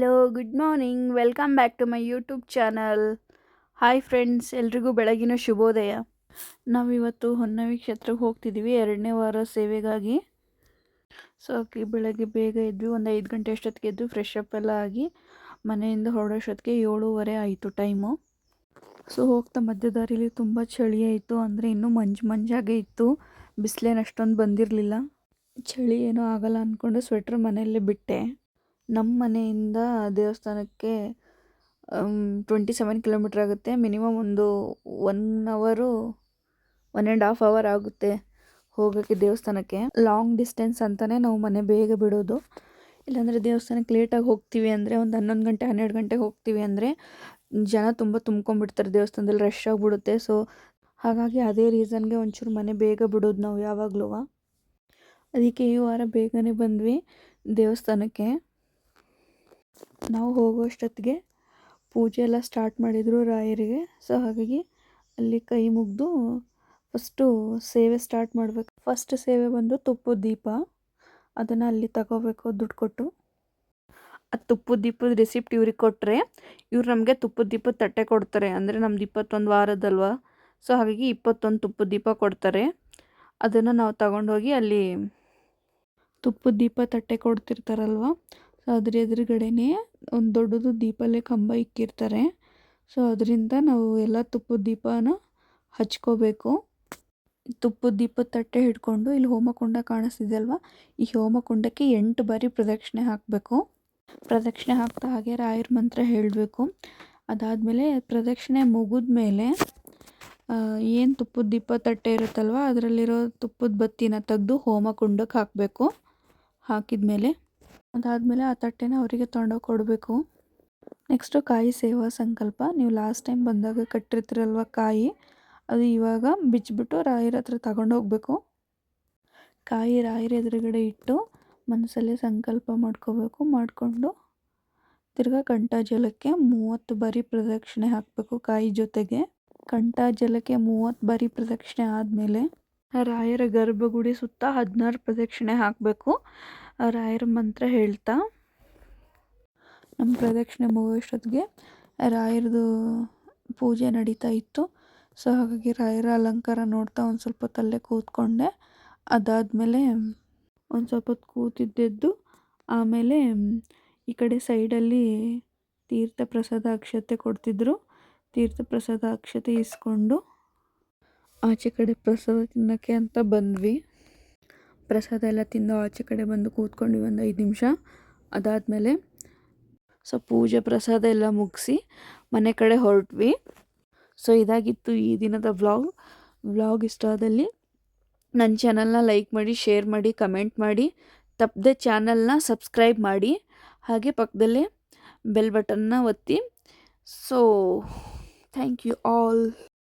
Hello, good morning. Welcome back to my YouTube channel. Hi friends, ಎಲ್ರಿಗೂ ಬೆಳಗಿನ ಶುಭೋದಯ. ನಾವಿವತ್ತು ಹೊನ್ನವಿ ಕ್ಷೇತ್ರಕ್ಕೆ ಹೋಗ್ತಿದ್ದೀವಿ ಎರಡನೇ ವಾರ ಸೇವೆಗಾಗಿ. ಸೊ ಬೆಳಗ್ಗೆ ಬೇಗ ಎದ್ವಿ, ಒಂದು ಐದು ಗಂಟೆ ಅಷ್ಟೊತ್ತಿಗೆ ಎದ್ದು ಫ್ರೆಶ್ ಅಪ್ ಎಲ್ಲ ಆಗಿ ಮನೆಯಿಂದ ಹೊರಡೋಷ್ಟೊತ್ತಿಗೆ ಏಳೂವರೆ ಆಯಿತು ಟೈಮು ಸೊ ಹೋಗ್ತಾ ಮಧ್ಯದಾರಿಲಿ ತುಂಬ ಚಳಿ ಆಯಿತು, ಅಂದರೆ ಇನ್ನೂ ಮಂಜು ಮಂಜಾಗೆ ಇತ್ತು. ಬಿಸಿಲೇನು ಅಷ್ಟೊಂದು ಬಂದಿರಲಿಲ್ಲ. ಚಳಿ ಏನೂ ಆಗಲ್ಲ ಅಂದ್ಕೊಂಡು ಸ್ವೆಟ್ರ್ ಮನೆಯಲ್ಲೇ ಬಿಟ್ಟೆ. ನಮ್ಮ ಮನೆಯಿಂದ ದೇವಸ್ಥಾನಕ್ಕೆ ಟ್ವೆಂಟಿ ಸೆವೆನ್ ಕಿಲೋಮೀಟ್ರ್ ಆಗುತ್ತೆ. ಮಿನಿಮಮ್ ಒಂದು ಒನ್ ಅವರು ಒನ್ ಆ್ಯಂಡ್ ಹಾಫ್ ಅವರ್ ಆಗುತ್ತೆ ಹೋಗೋಕ್ಕೆ ದೇವಸ್ಥಾನಕ್ಕೆ. ಲಾಂಗ್ ಡಿಸ್ಟೆನ್ಸ್ ಅಂತಲೇ ನಾವು ಮನೆ ಬೇಗ ಬಿಡೋದು. ಇಲ್ಲಾಂದರೆ ದೇವಸ್ಥಾನಕ್ಕೆ ಲೇಟಾಗಿ ಹೋಗ್ತೀವಿ ಅಂದರೆ ಒಂದು ಹನ್ನೊಂದು ಗಂಟೆ, ಹನ್ನೆರಡು ಗಂಟೆಗೆ ಹೋಗ್ತೀವಿ ಅಂದರೆ ಜನ ತುಂಬ ತುಂಬ್ಕೊಂಡ್ಬಿಡ್ತಾರೆ ದೇವಸ್ಥಾನದಲ್ಲಿ ರಶ್ ಆಗಿಬಿಡುತ್ತೆ. ಸೊ ಹಾಗಾಗಿ ಅದೇ ರೀಸನ್ಗೆ ಒಂಚೂರು ಮನೆ ಬೇಗ ಬಿಡೋದು ನಾವು ಯಾವಾಗಲೂ. ಅದಕ್ಕೆ ಈ ವಾರ ಬೇಗನೆ ಬಂದ್ವಿ ದೇವಸ್ಥಾನಕ್ಕೆ. ನಾವು ಹೋಗೋಷ್ಟೊತ್ತಿಗೆ ಪೂಜೆ ಎಲ್ಲ ಸ್ಟಾರ್ಟ್ ಮಾಡಿದರು ರಾಯರಿಗೆ. ಸೊ ಹಾಗಾಗಿ ಅಲ್ಲಿ ಕೈ ಮುಗಿದು ಫಸ್ಟು ಸೇವೆ ಸ್ಟಾರ್ಟ್ ಮಾಡಬೇಕು. ಫಸ್ಟ್ ಸೇವೆ ಬಂದು ತುಪ್ಪದ ದೀಪ. ಅದನ್ನು ಅಲ್ಲಿ ತಗೋಬೇಕು, ದುಡ್ಡು ಕೊಟ್ಟು. ಆ ತುಪ್ಪದ ದೀಪದ ರೆಸಿಪ್ಟ್ ಇವ್ರಿಗೆ ಕೊಟ್ಟರೆ ಇವ್ರು ನಮಗೆ ತುಪ್ಪದ ದೀಪದ ತಟ್ಟೆ ಕೊಡ್ತಾರೆ. ಅಂದರೆ ನಮ್ದು ಇಪ್ಪತ್ತೊಂದು ವಾರದಲ್ವ? ಸೊ ಹಾಗಾಗಿ ಇಪ್ಪತ್ತೊಂದು ತುಪ್ಪದ ದೀಪ ಕೊಡ್ತಾರೆ. ಅದನ್ನು ನಾವು ತಗೊಂಡೋಗಿ ಅಲ್ಲಿ ತುಪ್ಪದ ದೀಪ ತಟ್ಟೆ ಕೊಡ್ತಿರ್ತಾರಲ್ವ? ಅದ್ರ ಎದುರುಗಡೆನೇ ಒಂದು ದೊಡ್ಡದು ದೀಪಲ್ಲೇ ಕಂಬ ಇಕ್ಕಿರ್ತಾರೆ. ಸೊ ಅದರಿಂದ ನಾವು ಎಲ್ಲ ತುಪ್ಪದ ದೀಪನ ಹಚ್ಕೋಬೇಕು. ತುಪ್ಪದ ದೀಪದ ತಟ್ಟೆ ಹಿಡ್ಕೊಂಡು ಇಲ್ಲಿ ಹೋಮಕುಂಡ ಕಾಣಿಸ್ತಿದೆ ಅಲ್ವಾ ಈ ಹೋಮಕುಂಡಕ್ಕೆ ಎಂಟು ಬಾರಿ ಪ್ರದಕ್ಷಿಣೆ ಹಾಕಬೇಕು. ಪ್ರದಕ್ಷಿಣೆ ಹಾಕ್ತಾ ಹಾಗೆ ರಾಯರ ಮಂತ್ರ ಹೇಳಬೇಕು. ಅದಾದಮೇಲೆ ಪ್ರದಕ್ಷಿಣೆ ಮುಗಿದ ಮೇಲೆ ಏನು ತುಪ್ಪದ ದೀಪ ತಟ್ಟೆ ಇರುತ್ತಲ್ವ, ಅದರಲ್ಲಿರೋ ತುಪ್ಪದ ಬತ್ತಿನ ತೆಗೆದು ಹೋಮಕುಂಡಕ್ಕೆ ಹಾಕಬೇಕು. ಹಾಕಿದ ಮೇಲೆ ಅದಾದಮೇಲೆ ಆ ತಟ್ಟೆನ ಅವರಿಗೆ ತೊಗೊಂಡೋಗಿ ಕೊಡಬೇಕು. ನೆಕ್ಸ್ಟು ಕಾಯಿ ಸೇವಾ ಸಂಕಲ್ಪ. ನೀವು ಲಾಸ್ಟ್ ಟೈಮ್ ಬಂದಾಗ ಕಟ್ಟಿರ್ತೀರಲ್ವ ಕಾಯಿ? ಅದು ಇವಾಗ ಬಿಚ್ಚಿಬಿಟ್ಟು ರಾಯರ ಹತ್ರ ತಗೊಂಡೋಗ್ಬೇಕು ಕಾಯಿ ರಾಯರ ಎದುರುಗಡೆ ಇಟ್ಟು ಮನಸ್ಸಲ್ಲೇ ಸಂಕಲ್ಪ ಮಾಡ್ಕೋಬೇಕು. ಮಾಡಿಕೊಂಡು ತಿರ್ಗಾ ಕಂಠಜಲಕ್ಕೆ ಮೂವತ್ತು ಬಾರಿ ಪ್ರದಕ್ಷಿಣೆ ಹಾಕಬೇಕು ಕಾಯಿ ಜೊತೆಗೆ. ಕಂಠಜಲಕ್ಕೆ ಮೂವತ್ತು ಬಾರಿ ಪ್ರದಕ್ಷಿಣೆ ಆದಮೇಲೆ ರಾಯರ ಗರ್ಭಗುಡಿ ಸುತ್ತ ಹದಿನಾರು ಪ್ರದಕ್ಷಿಣೆ ಹಾಕಬೇಕು. ರಾಯರ ಮಂತ್ರ ಹೇಳ್ತಾ, ನಮ್ಮ ಪ್ರದಕ್ಷಿಣೆ ಮುಗಿಯೋಷ್ಟೊತ್ತಿಗೆ ರಾಯರದು ಪೂಜೆ ನಡೀತಾ ಇತ್ತು. ಸೊ, ಹಾಗಾಗಿ ರಾಯರ ಅಲಂಕಾರ ನೋಡ್ತಾ ಒಂದು ಸ್ವಲ್ಪ ತಲೆ ಕೂತ್ಕೊಂಡೆ. ಅದಾದಮೇಲೆ ಒಂದು ಸ್ವಲ್ಪ ಹೊತ್ತು ಕೂತಿದ್ದೆದ್ದು, ಆಮೇಲೆ ಈ ಕಡೆ ಸೈಡಲ್ಲಿ ತೀರ್ಥ ಪ್ರಸಾದ ಅಕ್ಷತೆ ಕೊಡ್ತಿದ್ರು. ತೀರ್ಥ ಪ್ರಸಾದ ಅಕ್ಷತೆ ಇಸ್ಕೊಂಡು ಆಚೆ ಕಡೆ ಪ್ರಸಾದ ತಿನ್ನೋಕ್ಕೆ ಅಂತ ಬಂದ್ವಿ. ಪ್ರಸಾದ ಎಲ್ಲ ತಿಂದು ಆಚೆ ಕಡೆ ಬಂದು ಕೂತ್ಕೊಂಡ್ವಿ ಒಂದು ಐದು ನಿಮಿಷ. ಅದಾದಮೇಲೆ ಸೊ ಪೂಜೆ ಪ್ರಸಾದ ಎಲ್ಲ ಮುಗಿಸಿ ಮನೆ ಕಡೆ ಹೊರಟ್ವಿ. ಸೊ ಇದಾಗಿತ್ತು ಈ ದಿನದ ವ್ಲಾಗ್. ವ್ಲಾಗ್ ಇಷ್ಟ ಆದಲ್ಲಿ ನನ್ನ ಚಾನಲ್ನ ಲೈಕ್ ಮಾಡಿ, ಶೇರ್ ಮಾಡಿ, ಕಮೆಂಟ್ ಮಾಡಿ, ತಪ್ಪದೆ ಚಾನಲ್ನ ಸಬ್ಸ್ಕ್ರೈಬ್ ಮಾಡಿ, ಹಾಗೆ ಪಕ್ಕದಲ್ಲೇ ಬೆಲ್ ಬಟನ್ನ ಒತ್ತಿ. So thank you all